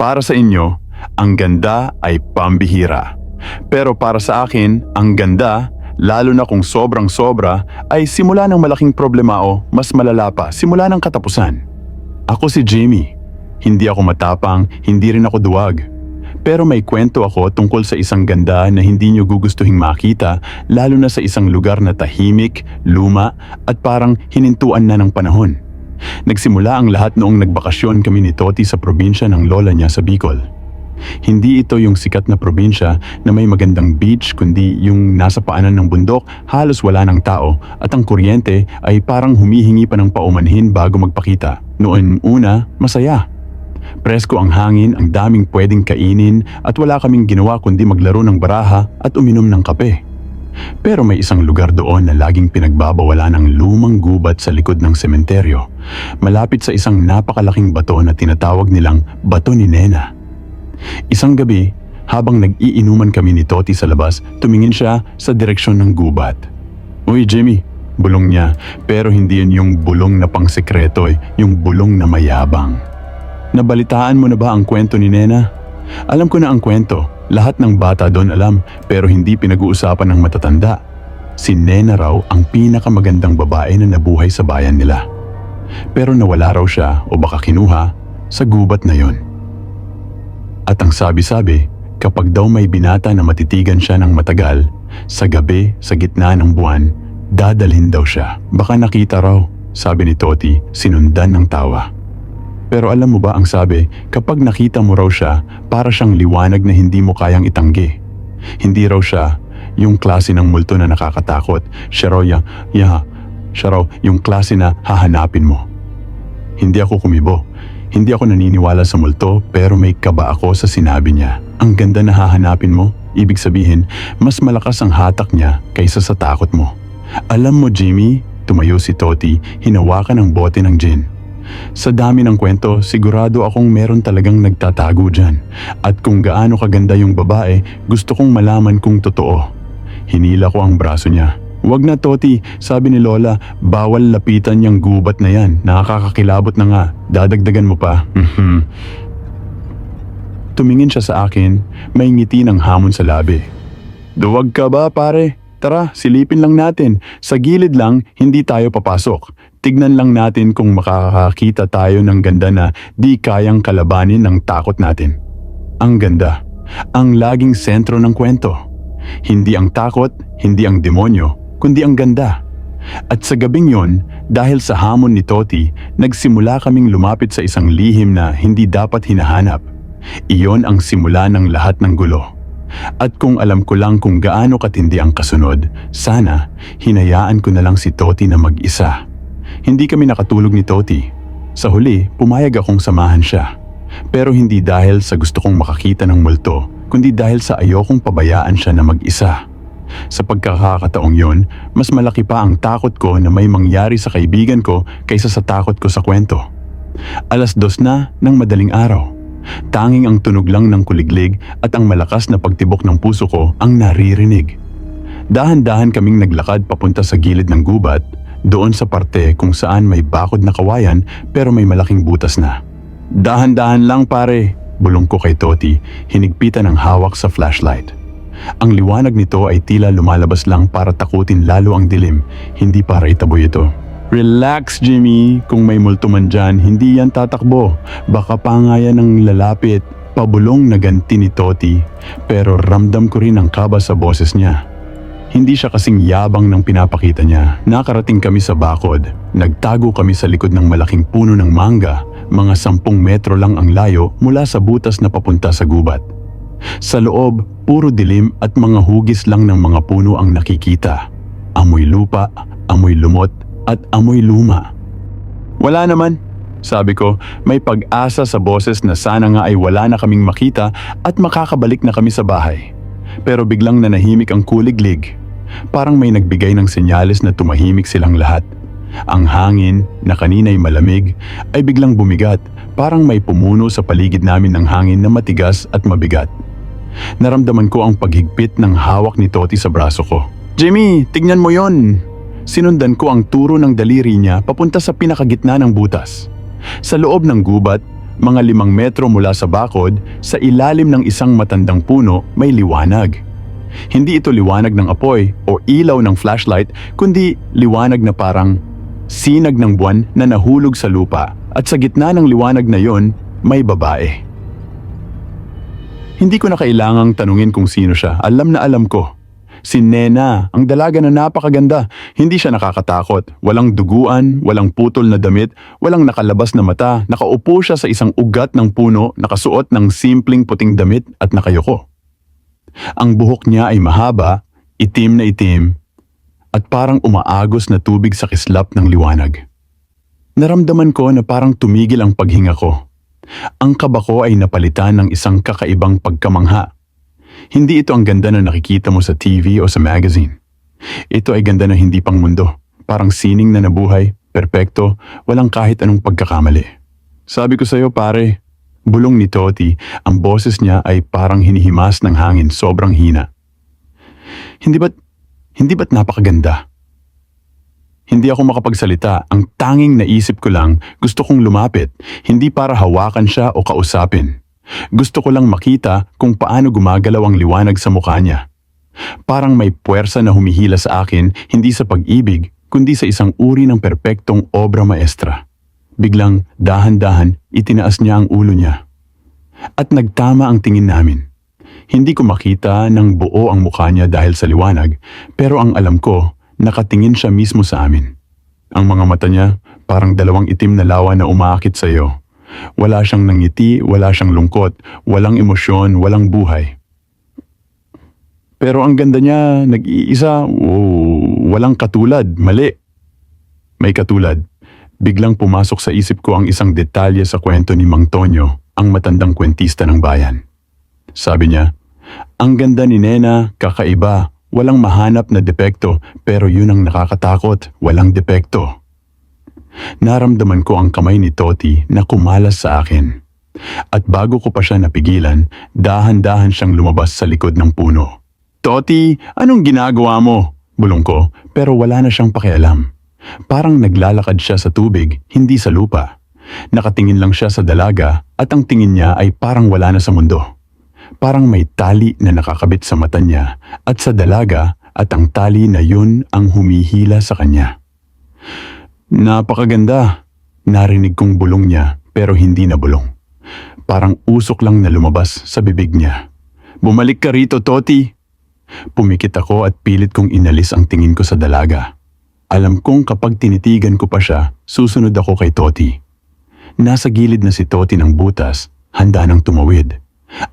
Para sa inyo, ang ganda ay pambihira. Pero para sa akin, ang ganda, lalo na kung sobrang sobra, ay simula ng malaking problema o mas malala pa, simula ng katapusan. Ako si Jamie. Hindi ako matapang, hindi rin ako duwag. Pero may kwento ako tungkol sa isang ganda na hindi nyo gugustuhing makita lalo na sa isang lugar na tahimik, luma at parang hinintuan na ng panahon. Nagsimula ang lahat noong nagbakasyon kami ni Toti sa probinsya ng lola niya sa Bicol. Hindi ito yung sikat na probinsya na may magandang beach kundi yung nasa paanan ng bundok halos wala ng tao at ang kuryente ay parang humihingi pa ng paumanhin bago magpakita. Noon una, masaya. Presko ang hangin, ang daming pwedeng kainin at wala kaming ginawa kundi maglaro ng baraha at uminom ng kape. Pero may isang lugar doon na laging pinagbabawala ng lumang gubat sa likod ng sementeryo, malapit sa isang napakalaking bato na tinatawag nilang Bato ni Nena. Isang gabi, habang nag-iinuman kami ni Toti sa labas, tumingin siya sa direksyon ng gubat. Uy Jimmy, bulong niya, pero hindi yun yung bulong na pang sekreto, eh, yung bulong na mayabang. Nabalitaan mo na ba ang kwento ni Nena? Alam ko na ang kwento. Lahat ng bata doon alam pero hindi pinag-uusapan ng matatanda. Si Nena raw ang pinakamagandang babae na nabuhay sa bayan nila. Pero nawala raw siya o baka kinuha sa gubat na yon. At ang sabi-sabi, kapag daw may binata na matitigan siya ng matagal, sa gabi, sa gitna ng buwan, dadalhin daw siya. Baka nakita raw, sabi ni Toti, sinundan ng tawa. Pero alam mo ba ang sabi, kapag nakita mo raw siya, para siyang liwanag na hindi mo kayang itanggi. Hindi raw siya yung klase ng multo na nakakatakot. Siya raw ya, ya, siya raw yung klase na hahanapin mo. Hindi ako kumibo. Hindi ako naniniwala sa multo pero may kaba ako sa sinabi niya. Ang ganda na hahanapin mo, ibig sabihin, mas malakas ang hatak niya kaysa sa takot mo. Alam mo Jimmy, tumayo si Toti, hinawakan ang bote ng gin. Sa dami ng kwento, sigurado akong meron talagang nagtatago dyan. At kung gaano kaganda yung babae, gusto kong malaman kung totoo. Hinila ko ang braso niya. Wag na Toti, sabi ni Lola, bawal lapitan yung gubat na yan. Nakakakilabot na nga. Dadagdagan mo pa. Mhm. Tumingin siya sa akin, may ngiti ng hamon sa labi. Duwag ka ba pare? Tara, silipin lang natin. Sa gilid lang, hindi tayo papasok. Tignan lang natin kung makakakita tayo ng ganda na di kayang kalabanin ng takot natin. Ang ganda. Ang laging sentro ng kwento. Hindi ang takot, hindi ang demonyo, kundi ang ganda. At sa gabing yon, dahil sa hamon ni Toti, nagsimula kaming lumapit sa isang lihim na hindi dapat hinahanap. Iyon ang simula ng lahat ng gulo. At kung alam ko lang kung gaano katindi ang kasunod, sana hinayaan ko na lang si Toti na mag-isa. Hindi kami nakatulog ni Toti. Sa huli, pumayag akong samahan siya. Pero hindi dahil sa gusto kong makakita ng multo, kundi dahil sa ayokong pabayaan siya na mag-isa. Sa pagkakataong yon, mas malaki pa ang takot ko na may mangyari sa kaibigan ko kaysa sa takot ko sa kwento. Alas dos na ng madaling araw. Tanging ang tunog lang ng kuliglig at ang malakas na pagtibok ng puso ko ang naririnig. Dahan-dahan kaming naglakad papunta sa gilid ng gubat, doon sa parte kung saan may bakod na kawayan pero may malaking butas na. Dahan-dahan lang pare, bulong ko kay Toti, hinigpitan ng hawak sa flashlight. Ang liwanag nito ay tila lumalabas lang para takutin lalo ang dilim, hindi para itaboy ito. Relax Jimmy, kung may multo man dyan, hindi yan tatakbo. Baka pa nga yan ng lalapit. Pabulong na ganti ni Toti, pero ramdam ko rin ang kaba sa boses niya. Hindi siya kasing yabang ng pinapakita niya. Nakarating kami sa bakod. Nagtago kami sa likod ng malaking puno ng mangga. Mga sampung metro lang ang layo mula sa butas na papunta sa gubat. Sa loob, puro dilim at mga hugis lang ng mga puno ang nakikita. Amoy lupa, amoy lumot, at amoy luma. Wala naman, sabi ko, may pag-asa sa boses na sana nga ay wala na kaming makita at makakabalik na kami sa bahay. Pero biglang nanahimik ang kuliglig. Parang may nagbigay ng senyales na tumahimik silang lahat. Ang hangin, na kanina'y malamig, ay biglang bumigat, parang may pumuno sa paligid namin ng hangin na matigas at mabigat. Naramdaman ko ang paghigpit ng hawak ni Toti sa braso ko. Jimmy, tignan mo yon! Sinundan ko ang turo ng daliri niya papunta sa pinakagitna ng butas. Sa loob ng gubat, mga limang metro mula sa bakod, sa ilalim ng isang matandang puno may liwanag. Hindi ito liwanag ng apoy o ilaw ng flashlight, kundi liwanag na parang sinag ng buwan na nahulog sa lupa at sa gitna ng liwanag na yon may babae. Hindi ko na kailangang tanungin kung sino siya. Alam na alam ko. Si Nena, ang dalaga na napakaganda. Hindi siya nakakatakot. Walang duguan, walang putol na damit, walang nakalabas na mata. Nakaupo siya sa isang ugat ng puno, nakasuot ng simpleng puting damit at nakayoko. Ang buhok niya ay mahaba, itim na itim, at parang umaagos na tubig sa kislap ng liwanag. Naramdaman ko na parang tumigil ang paghinga ko. Ang kaba ko ay napalitan ng isang kakaibang pagkamangha. Hindi ito ang ganda na nakikita mo sa TV o sa magazine. Ito ay ganda na hindi pang mundo. Parang sining na nabuhay, perpekto, walang kahit anong pagkakamali. Sabi ko sa'yo pare, bulong ni Toti, ang boses niya ay parang hinihimas ng hangin, sobrang hina. Hindi ba't, hindi ba't napakaganda? Hindi ako makapagsalita. Ang tanging naisip ko lang, gusto kong lumapit, hindi para hawakan siya o kausapin. Gusto ko lang makita kung paano gumagalaw ang liwanag sa mukha niya. Parang may puwersa na humihila sa akin, hindi sa pag-ibig, kundi sa isang uri ng perpektong obra maestra. Biglang, dahan-dahan, itinaas niya ang ulo niya. At nagtama ang tingin namin. Hindi ko makita ng buo ang mukha niya dahil sa liwanag, pero ang alam ko, nakatingin siya mismo sa amin. Ang mga mata niya, parang dalawang itim na lawa na umaakit sa iyo. Wala siyang nangiti, wala siyang lungkot, walang emosyon, walang buhay. Pero ang ganda niya, nag-iisa, oh, walang katulad, mali. May katulad. Biglang pumasok sa isip ko ang isang detalye sa kwento ni Mang Tonyo, ang matandang kwentista ng bayan. Sabi niya, ang ganda ni Nena, kakaiba, walang mahanap na depekto, pero yun ang nakakatakot, walang depekto. Naramdaman ko ang kamay ni Toti na kumalas sa akin. At bago ko pa siya napigilan, dahan-dahan siyang lumabas sa likod ng puno. Toti, anong ginagawa mo? Bulong ko, pero wala na siyang pakialam. Parang naglalakad siya sa tubig, hindi sa lupa. Nakatingin lang siya sa dalaga at ang tingin niya ay parang wala na sa mundo. Parang may tali na nakakabit sa mata niya at sa dalaga at ang tali na yun ang humihila sa kanya. Napakaganda. Narinig kong bulong niya pero hindi na bulong. Parang usok lang na lumabas sa bibig niya. Bumalik ka rito, Toti. Pumikit ako at pilit kong inalis ang tingin ko sa dalaga. Alam kong kapag tinitigan ko pa siya, susunod ako kay Toti. Nasa gilid na si Toti ng butas, handa nang tumawid.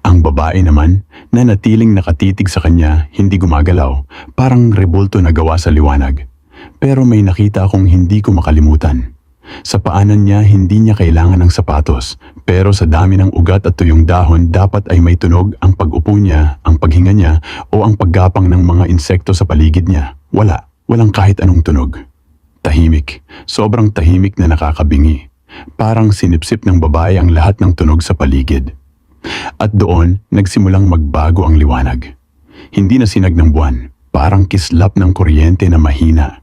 Ang babae naman, na natiling nakatitig sa kanya, hindi gumagalaw, parang rebulto na gawa sa liwanag. Pero may nakita akong hindi ko makalimutan. Sa paanan niya, hindi niya kailangan ng sapatos, pero sa dami ng ugat at tuyong dahon, dapat ay may tunog ang pag-upo niya, ang paghinga niya, o ang paggapang ng mga insekto sa paligid niya. Wala, walang kahit anong tunog. Tahimik, sobrang tahimik na nakakabingi. Parang sinipsip ng babae ang lahat ng tunog sa paligid. At doon, nagsimulang magbago ang liwanag. Hindi na sinag ng buwan, parang kislap ng kuryente na mahina.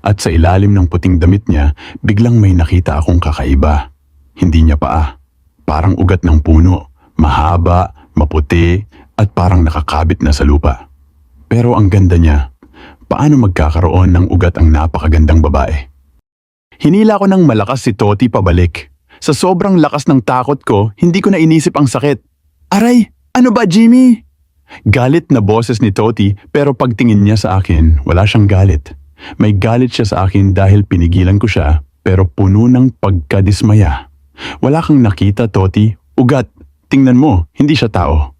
At sa ilalim ng puting damit niya, biglang may nakita akong kakaiba. Hindi niya paa. Parang ugat ng puno, mahaba, maputi, at parang nakakabit na sa lupa. Pero ang ganda niya, paano magkakaroon ng ugat ang napakagandang babae? Hinila ko ng malakas si Toti pabalik. Sa sobrang lakas ng takot ko, hindi ko na inisip ang sakit. Aray, ano ba Jimmy? Galit na boses ni Toti pero pagtingin niya sa akin, wala siyang galit. May galit siya sa akin dahil pinigilan ko siya pero puno ng pagkadismaya. Wala kang nakita, Toti. Ugat. Tingnan mo, hindi siya tao.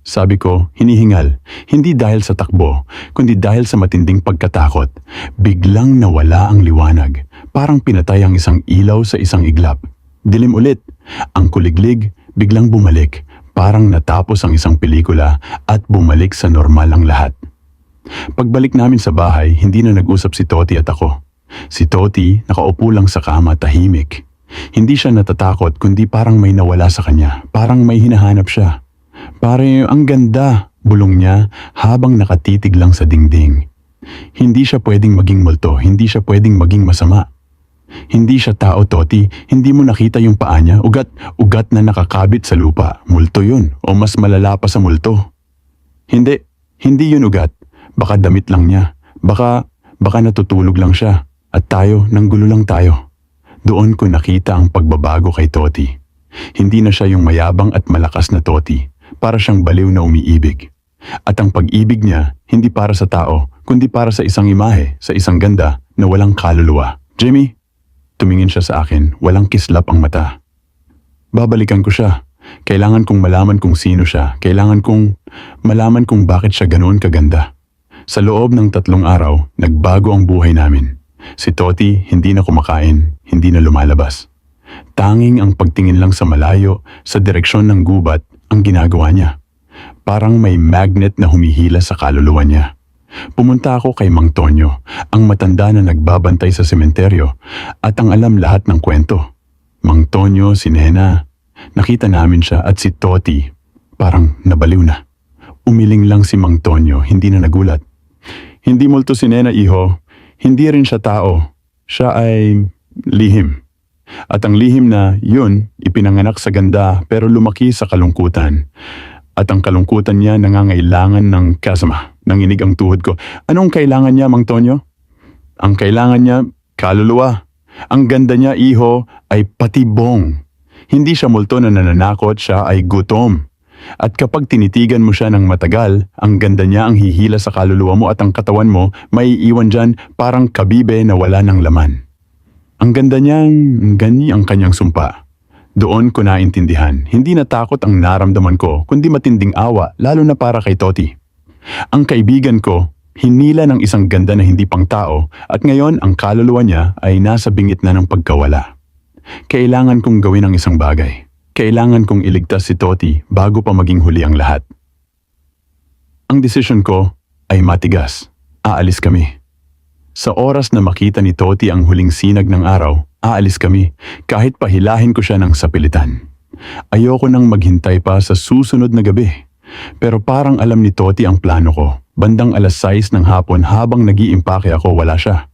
Sabi ko, hinihingal. Hindi dahil sa takbo, kundi dahil sa matinding pagkatakot. Biglang nawala ang liwanag. Parang pinatay ang isang ilaw sa isang iglap. Dilim ulit. Ang kuliglig biglang bumalik. Parang natapos ang isang pelikula at bumalik sa normal ang lahat. Pagbalik namin sa bahay, hindi na nag-usap si Toti at ako. Si Toti nakaupo lang sa kama tahimik. Hindi siya natatakot kundi parang may nawala sa kanya. Parang may hinahanap siya. Pare, ang ganda, bulong niya habang nakatitig lang sa dingding. Hindi siya pwedeng maging multo, hindi siya pwedeng maging masama. Hindi siya tao, Toti. Hindi mo nakita yung paa niya. Ugat, ugat na nakakabit sa lupa. Multo yun. O mas malala pa sa multo. Hindi. Hindi yun ugat. Baka damit lang niya. Baka, baka natutulog lang siya. At tayo, nanggulo lang tayo. Doon ko nakita ang pagbabago kay Toti. Hindi na siya yung mayabang at malakas na Toti. Para siyang baliw na umiibig. At ang pag-ibig niya, hindi para sa tao, kundi para sa isang imahe, sa isang ganda na walang kaluluwa. Jimmy, tumingin siya sa akin, walang kislap ang mata. Babalikan ko siya. Kailangan kong malaman kung sino siya. Kailangan kong malaman kung bakit siya ganoon kaganda. Sa loob ng tatlong araw, nagbago ang buhay namin. Si Toti hindi na kumakain, hindi na lumalabas. Tanging ang pagtingin lang sa malayo, sa direksyon ng gubat, ang ginagawa niya. Parang may magnet na humihila sa kaluluwa niya. Pumunta ako kay Mang Tonyo, ang matanda na nagbabantay sa sementeryo at ang alam lahat ng kwento. Mang Tonyo, si Nena, nakita namin siya at si Toti, parang nabaliw na. Umiling lang si Mang Tonyo, hindi na nagulat. Hindi multo si Nena, iho. Hindi rin siya tao. Siya ay lihim. At ang lihim na yun, ipinanganak sa ganda pero lumaki sa kalungkutan. At ang kalungkutan niya nangangailangan ng kasama. Nanginig ang tuhod ko. Anong kailangan niya, Mang Tonyo? Ang kailangan niya, kaluluwa. Ang ganda niya, iho, ay patibong. Hindi siya multo na nananakot, siya ay gutom. At kapag tinitigan mo siya ng matagal, ang ganda niya ang hihila sa kaluluwa mo at ang katawan mo may iwan dyan parang kabibe na wala ng laman. Ang ganda niyang gani ang kanyang sumpa. Doon ko naintindihan, hindi natakot ang naramdaman ko, kundi matinding awa, lalo na para kay Toti. Ang kaibigan ko, hinila ng isang ganda na hindi pang tao at ngayon ang kaluluwa niya ay nasa bingit na ng pagkawala. Kailangan kong gawin ang isang bagay. Kailangan kong iligtas si Toti bago pa maging huli ang lahat. Ang desisyon ko ay matigas. Aalis kami. Sa oras na makita ni Toti ang huling sinag ng araw, aalis kami kahit pahilahin ko siya ng sapilitan. Ayoko nang maghintay pa sa susunod na gabi. Pero parang alam ni Toti ang plano ko. Bandang alas 6 ng hapon habang nag-iimpake ako wala siya.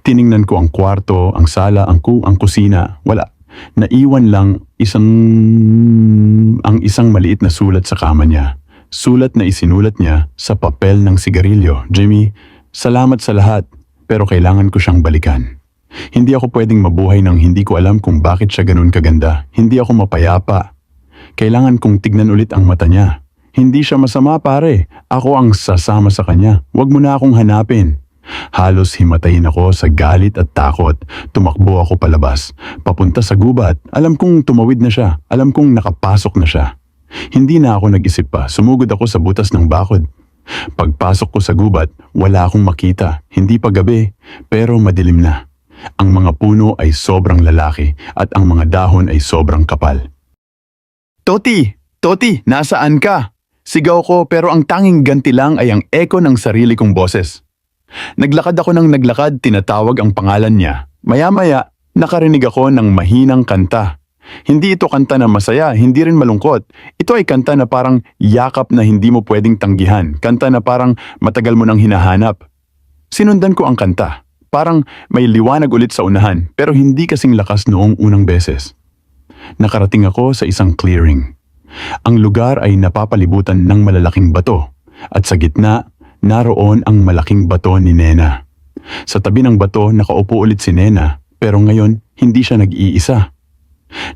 Tiningnan ko ang kwarto, ang sala, ang ku, ang kusina, wala. Naiwan lang isang ang isang maliit na sulat sa kama niya. Sulat na isinulat niya sa papel ng sigarilyo. Jimmy, salamat sa lahat, pero kailangan ko siyang balikan. Hindi ako pwedeng mabuhay nang hindi ko alam kung bakit siya ganun kaganda. Hindi ako mapayapa. Kailangan kong tignan ulit ang mata niya. Hindi siya masama pare. Ako ang sasama sa kanya. Huwag mo na akong hanapin. Halos himatayin ako sa galit at takot. Tumakbo ako palabas. Papunta sa gubat. Alam kong tumawid na siya. Alam kong nakapasok na siya. Hindi na ako nag-isip pa. Sumugod ako sa butas ng bakod. Pagpasok ko sa gubat, wala akong makita. Hindi pa gabi, pero madilim na. Ang mga puno ay sobrang lalaki at ang mga dahon ay sobrang kapal. Toti! Toti! Nasaan ka? Sigaw ko pero ang tanging ganti lang ay ang eko ng sarili kong boses. Naglakad ako ng naglakad, tinatawag ang pangalan niya. Maya-maya, nakarinig ako ng mahinang kanta. Hindi ito kanta na masaya, hindi rin malungkot. Ito ay kanta na parang yakap na hindi mo pwedeng tanggihan. Kanta na parang matagal mo nang hinahanap. Sinundan ko ang kanta. Parang may liwanag ulit sa unahan, pero hindi kasing lakas noong unang beses. Nakarating ako sa isang clearing. Ang lugar ay napapalibutan ng malalaking bato, at sa gitna, naroon ang malaking bato ni Nena. Sa tabi ng bato, nakaupo ulit si Nena, pero ngayon, hindi siya nag-iisa.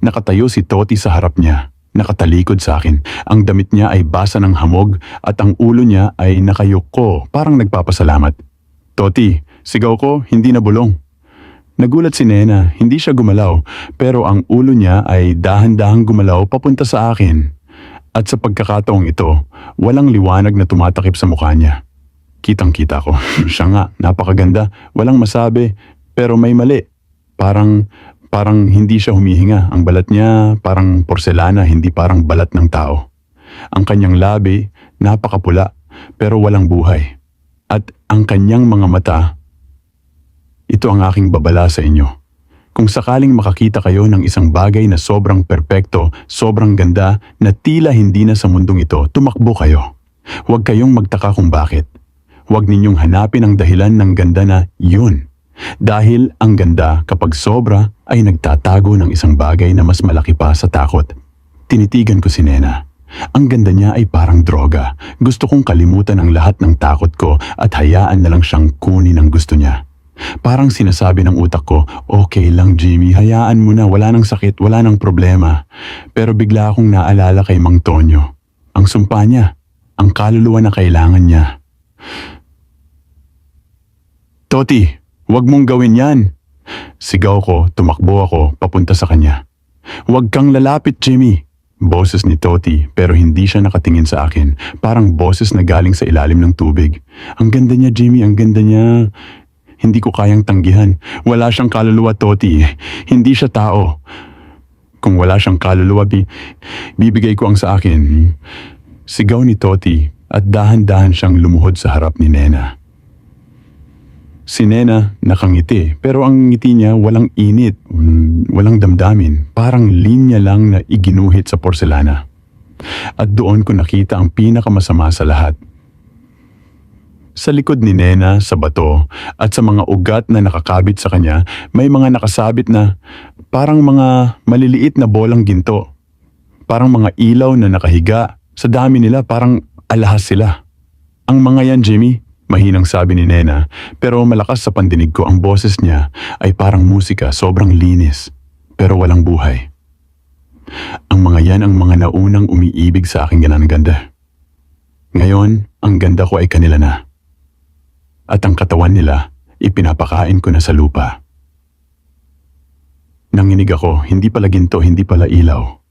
Nakatayo si Toti sa harap niya. Nakatalikod sa akin. Ang damit niya ay basa ng hamog at ang ulo niya ay nakayuko parang nagpapasalamat. Toti, sigaw ko, hindi na bulong. Nagulat si Nena, hindi siya gumalaw, pero ang ulo niya ay dahan-dahang gumalaw papunta sa akin. At sa pagkakataong ito, walang liwanag na tumatakip sa mukha niya. Kitang-kita ko. siya nga, napakaganda, walang masabi, pero may mali. Parang, parang hindi siya humihinga. Ang balat niya parang porselana, hindi parang balat ng tao. Ang kanyang labi, napakapula, pero walang buhay. At ang kanyang mga mata, ito ang aking babala sa inyo. Kung sakaling makakita kayo ng isang bagay na sobrang perpekto, sobrang ganda, na tila hindi na sa mundong ito, tumakbo kayo. Huwag kayong magtaka kung bakit. Huwag ninyong hanapin ang dahilan ng ganda na yun. Dahil ang ganda kapag sobra ay nagtatago ng isang bagay na mas malaki pa sa takot. Tinitigan ko si Nena. Ang ganda niya ay parang droga. Gusto kong kalimutan ang lahat ng takot ko at hayaan na lang siyang kunin ang gusto niya. Parang sinasabi ng utak ko, okay lang Jimmy, hayaan mo na, wala nang sakit, wala nang problema. Pero bigla akong naalala kay Mang Tonyo. Ang sumpa niya, ang kaluluwa na kailangan niya. Toti, wag mong gawin yan. Sigaw ko, tumakbo ako, papunta sa kanya. Huwag kang lalapit, Jimmy. Boses ni Toti pero hindi siya nakatingin sa akin. Parang boses na galing sa ilalim ng tubig. Ang ganda niya, Jimmy, ang ganda niya. Hindi ko kayang tanggihan. Wala siyang kaluluwa, Toti. Hindi siya tao. Kung wala siyang kaluluwa, bi bibigay ko ang sa akin. Sigaw ni Toti at dahan-dahan siyang lumuhod sa harap ni Nena. Si Nena nakangiti pero ang ngiti niya walang init, walang damdamin, parang linya lang na iginuhit sa porselana. At doon ko nakita ang pinakamasama sa lahat. Sa likod ni Nena, sa bato, at sa mga ugat na nakakabit sa kanya, may mga nakasabit na parang mga maliliit na bolang ginto. Parang mga ilaw na nakahiga. Sa dami nila, parang alahas sila. Ang mga yan, Jimmy, mahinang sabi ni Nena, pero malakas sa pandinig ko ang boses niya ay parang musika, sobrang linis, pero walang buhay. Ang mga yan ang mga naunang umiibig sa aking ganda. Ngayon, ang ganda ko ay kanila na. At ang katawan nila, ipinapakain ko na sa lupa. Nanginig ako, hindi pala ginto, hindi pala ilaw.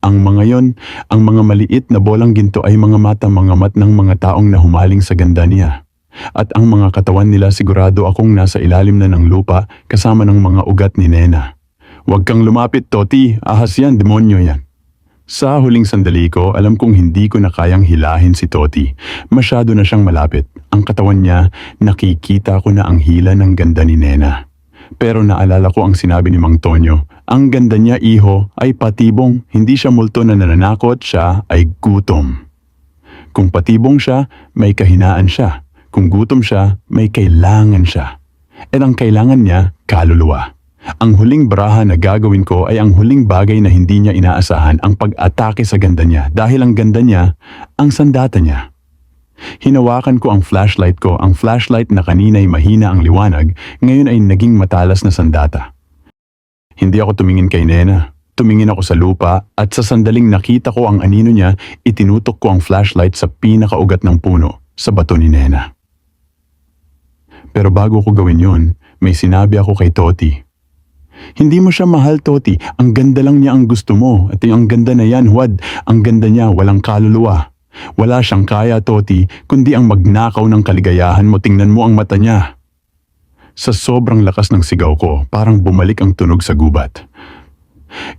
Ang mga yon, ang mga maliit na bolang ginto ay mga mata mga ng mga taong nahumaling sa ganda niya. At ang mga katawan nila sigurado akong nasa ilalim na ng lupa kasama ng mga ugat ni Nena. Huwag kang lumapit, Toti. Ahas yan, demonyo yan. Sa huling sandali ko, alam kong hindi ko na kayang hilahin si Toti. Masyado na siyang malapit. Ang katawan niya, nakikita ko na ang hila ng ganda ni Nena. Pero naalala ko ang sinabi ni Mang Tonyo. Ang ganda niya, iho, ay patibong. Hindi siya multo na nananakot, siya ay gutom. Kung patibong siya, may kahinaan siya. Kung gutom siya, may kailangan siya. At ang kailangan niya, kaluluwa. Ang huling baraha na gagawin ko ay ang huling bagay na hindi niya inaasahan ang pag-atake sa ganda niya dahil ang ganda niya, ang sandata niya. Hinawakan ko ang flashlight ko, ang flashlight na kanina'y mahina ang liwanag, ngayon ay naging matalas na sandata. Hindi ako tumingin kay Nena. Tumingin ako sa lupa at sa sandaling nakita ko ang anino niya, itinutok ko ang flashlight sa pinakaugat ng puno, sa bato ni Nena. Pero bago ko gawin yon, may sinabi ako kay Toti. Hindi mo siya mahal, Toti. Ang ganda lang niya ang gusto mo. At yung ganda na yan, Huwad. Ang ganda niya, walang kaluluwa. Wala siyang kaya, Toti, kundi ang magnakaw ng kaligayahan mo. Tingnan mo ang mata niya. Sa sobrang lakas ng sigaw ko, parang bumalik ang tunog sa gubat.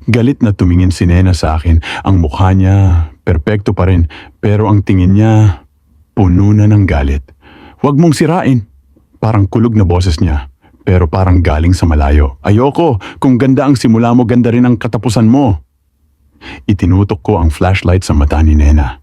Galit na tumingin si Nena sa akin. Ang mukha niya, perpekto pa rin, pero ang tingin niya, puno na ng galit. Huwag mong sirain. Parang kulog na boses niya, pero parang galing sa malayo. Ayoko, kung ganda ang simula mo, ganda rin ang katapusan mo. Itinutok ko ang flashlight sa mata ni Nena.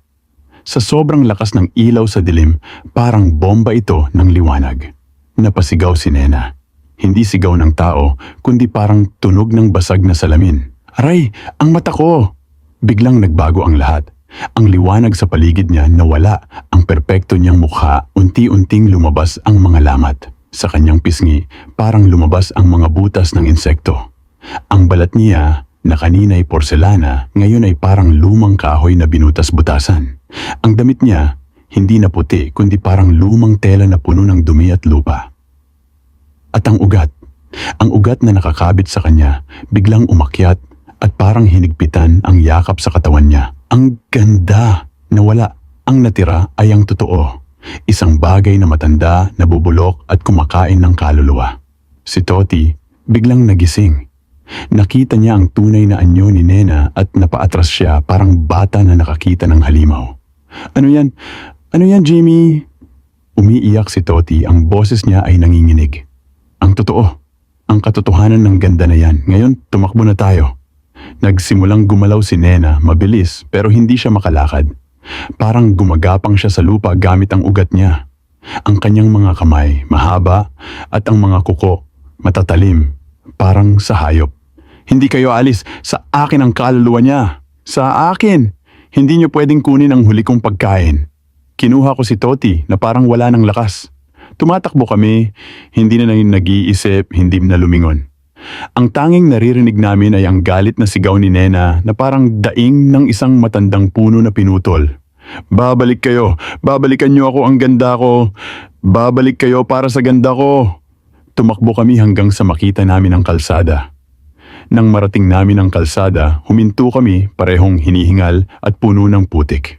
Sa sobrang lakas ng ilaw sa dilim, parang bomba ito ng liwanag. Napasigaw si Nena. Hindi sigaw ng tao, kundi parang tunog ng basag na salamin. Aray, ang mata ko! Biglang nagbago ang lahat. Ang liwanag sa paligid niya nawala. Ang perpekto niyang mukha, unti-unting lumabas ang mga lamat. Sa kanyang pisngi, parang lumabas ang mga butas ng insekto. Ang balat niya, na kanina'y porselana, ngayon ay parang lumang kahoy na binutas-butasan. Ang damit niya, hindi na puti kundi parang lumang tela na puno ng dumi at lupa. At ang ugat, ang ugat na nakakabit sa kanya, biglang umakyat at parang hinigpitan ang yakap sa katawan niya. Ang ganda! Nawala. Ang natira ay ang totoo. Isang bagay na matanda, nabubulok at kumakain ng kaluluwa. Si Toti biglang nagising. Nakita niya ang tunay na anyo ni Nena at napaatras siya parang bata na nakakita ng halimaw. Ano yan? Ano yan, Jimmy? Umiiyak si Toti, ang boses niya ay nanginginig. Ang totoo, ang katotohanan ng ganda na yan. Ngayon, tumakbo na tayo. Nagsimulang gumalaw si Nena, mabilis, pero hindi siya makalakad. Parang gumagapang siya sa lupa gamit ang ugat niya. Ang kanyang mga kamay mahaba at ang mga kuko matatalim, parang sa hayop. Hindi kayo alis, sa akin ang kaluluwa niya. Sa akin! Hindi niyo pwedeng kunin ang huli kong pagkain. Kinuha ko si Toti na parang wala ng lakas. Tumatakbo kami, hindi na naging nag-iisip, hindi na lumingon. Ang tanging naririnig namin ay ang galit na sigaw ni Nena na parang daing ng isang matandang puno na pinutol. Babalik kayo, babalikan niyo ako ang ganda ko. Babalik kayo para sa ganda ko. Tumakbo kami hanggang sa makita namin ang kalsada. Nang marating namin ang kalsada, huminto kami parehong hinihingal at puno ng putik.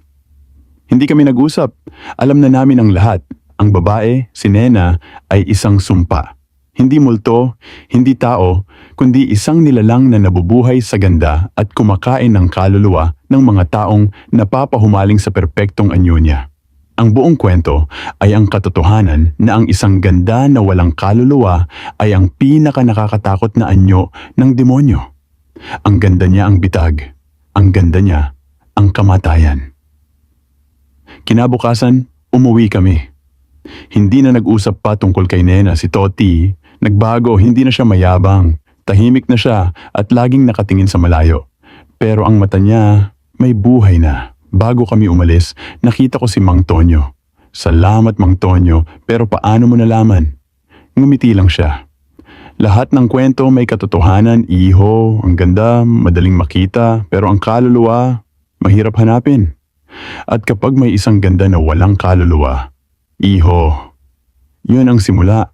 Hindi kami nag-usap. Alam na namin ang lahat. Ang babae, si Nena, ay isang sumpa. Hindi multo, hindi tao, kundi isang nilalang na nabubuhay sa ganda at kumakain ng kaluluwa ng mga taong napapahumaling sa perpektong anyo niya. Ang buong kwento ay ang katotohanan na ang isang ganda na walang kaluluwa ay ang pinaka nakakatakot na anyo ng demonyo. Ang ganda niya ang bitag. Ang ganda niya ang kamatayan. Kinabukasan, umuwi kami. Hindi na nag-usap pa tungkol kay Nena si Toti. Nagbago, hindi na siya mayabang. Tahimik na siya at laging nakatingin sa malayo. Pero ang mata niya, may buhay na. Bago kami umalis, nakita ko si Mang Tonyo. Salamat Mang Tonyo, pero paano mo nalaman? Ngumiti lang siya. Lahat ng kwento may katotohanan, iho, ang ganda, madaling makita, pero ang kaluluwa, mahirap hanapin. At kapag may isang ganda na walang kaluluwa, iho, yun ang simula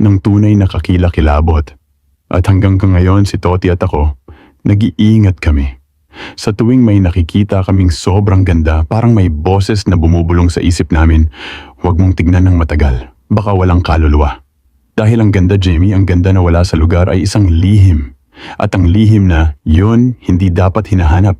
ng tunay na kakilakilabot. At hanggang ka ngayon si Toti at ako, nag-iingat kami. Sa tuwing may nakikita kaming sobrang ganda, parang may boses na bumubulong sa isip namin, huwag mong tignan ng matagal, baka walang kaluluwa. Dahil ang ganda, Jamie, ang ganda na wala sa lugar ay isang lihim. At ang lihim na, yun, hindi dapat hinahanap.